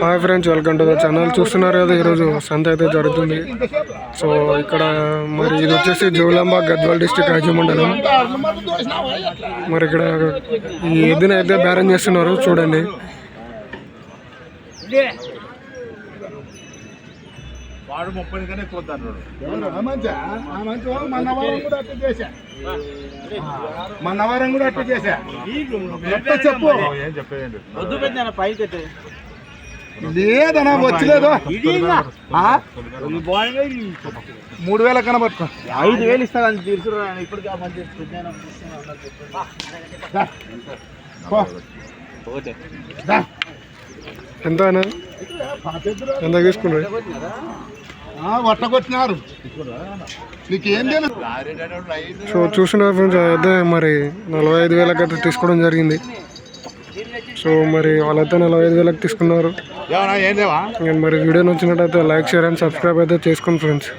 Hi friends welcome to the channel చూస్తున్నారు కదా ఈరోజు సంత అయితే జరుగుతుంది. సో ఇక్కడ మరి ఇది వచ్చేసి జోగులాంబ గద్వాల్ డిస్టిక్ రాజ్య మండలం. మరి ఇక్కడ ఈ ఎద్దున అయితే బేరం చేస్తున్నారు చూడండి. వాడు ముప్పై కన్నా ఎక్కువ వద్దాడు మన్నవరం కూడా అట్లా చేశా. చెప్పు. వద్దు పెద్ద పైకి అయితే లేదనా వచ్చలేదు? మూడు వేల కనబట్టుకో ఐదు వేలు ఇస్తా కానీ తీర్చురా ఇప్పటికీ ఆ మంచి పెద్దాయన దా. పో. ఒకటే. దా. ఎంత ఎంత తీసుకున్నారు వట్టగొట్టినారు నీకేం తెలుసు సో చూస్తున్నారు ఫ్రెండ్స్ అయితే మరి నలభై ఐదు వేలకు అయితే తీసుకోవడం జరిగింది. సో మరి వాళ్ళైతే నలభై ఐదు వేలకు తీసుకున్నారు. మరి వీడియో నచ్చినట్టయితే లైక్ షేర్ అండ్ సబ్స్క్రైబ్ అయితే చేసుకోండి ఫ్రెండ్స్.